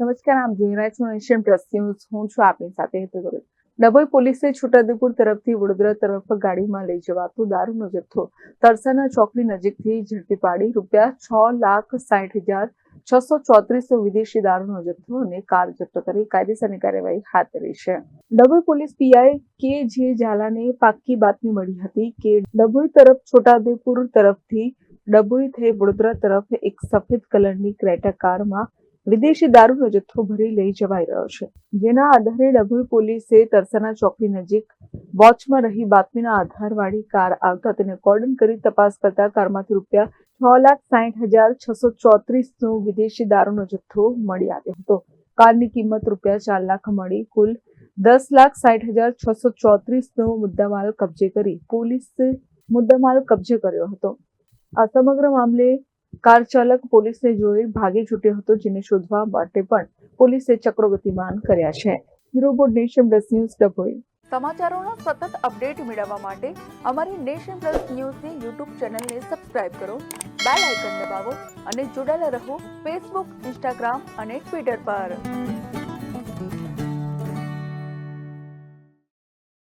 નમસ્કાર, આમ જોઈ રહ્યા છો પ્લસ ન્યૂઝ. હું છું આપની સાથે હેતુ ડભોઈ પોલીસે છોટાઉદેપુર તરફથી વડોદરા તરફ ગાડીમાં લઈ જવાતો દારૂનો જથ્થો તરસાના ચોકડી નજીકથી ઝડપી પાડી રૂપિયા છ લાખ સાઠ હજાર છસો ચોત્રીસો વિદેશી દારૂનો જથ્થો અને કાર જપ્ત કરી કાયદેસરની કાર્યવાહી હાથ ધરી છે. ડભોઈ પોલીસ પીઆઈ કે જે ઝાલાને પાક્કી બાતમી મળી હતી કે ડભોઈ તરફ છોટાઉદેપુર તરફથી ડભોઈ થઈ વડોદરા તરફ એક સફેદ કલરની ક્રેટા કારમાં વિદેશી દારૂનો જથ્થો ભરી લઈ જવાઈ રહ્યો છે. જેના આધારે ડભોઈ પોલીસે તરસાના ચોકડી નજીક વોચમાં રહી બાતમીના આધારવાળી કાર આવતા તેને કોર્ડન કરી તપાસ કરતા કારમાંથી રૂપિયા છ લાખ સાઠ હજાર છસો ચોત્રીસનો વિદેશી દારૂનો જથ્થો મળી આવ્યો હતો. કારની કિંમત રૂપિયા ચાર લાખ મળી, કુલ દસ લાખ સાઠ હજાર છસો ચોત્રીસનો મુદ્દામાલ કબજે કરી પોલીસે મુદ્દામાલ કબજે કર્યો હતો. આ સમગ્ર મામલે કાર ચાલક પોલીસને જોઈ ભાગી છૂટ્યો હતો, જેને શોધવા માટે પણ પોલીસે ચક્રો ગતિમાન કર્યા છે. Bureau nation plus news Dabhoi. સમાચારોના સતત અપડેટ મેળવવા માટે અમારી નેશન પ્લસ ન્યૂઝની યુટ્યુબ ચેનલને સબસ્ક્રાઇબ કરો, બેલ આઇકન દબાવો અને જોડાયેલા રહો ફેસબુક, ઇન્સ્ટાગ્રામ અને ટ્વિટર પર.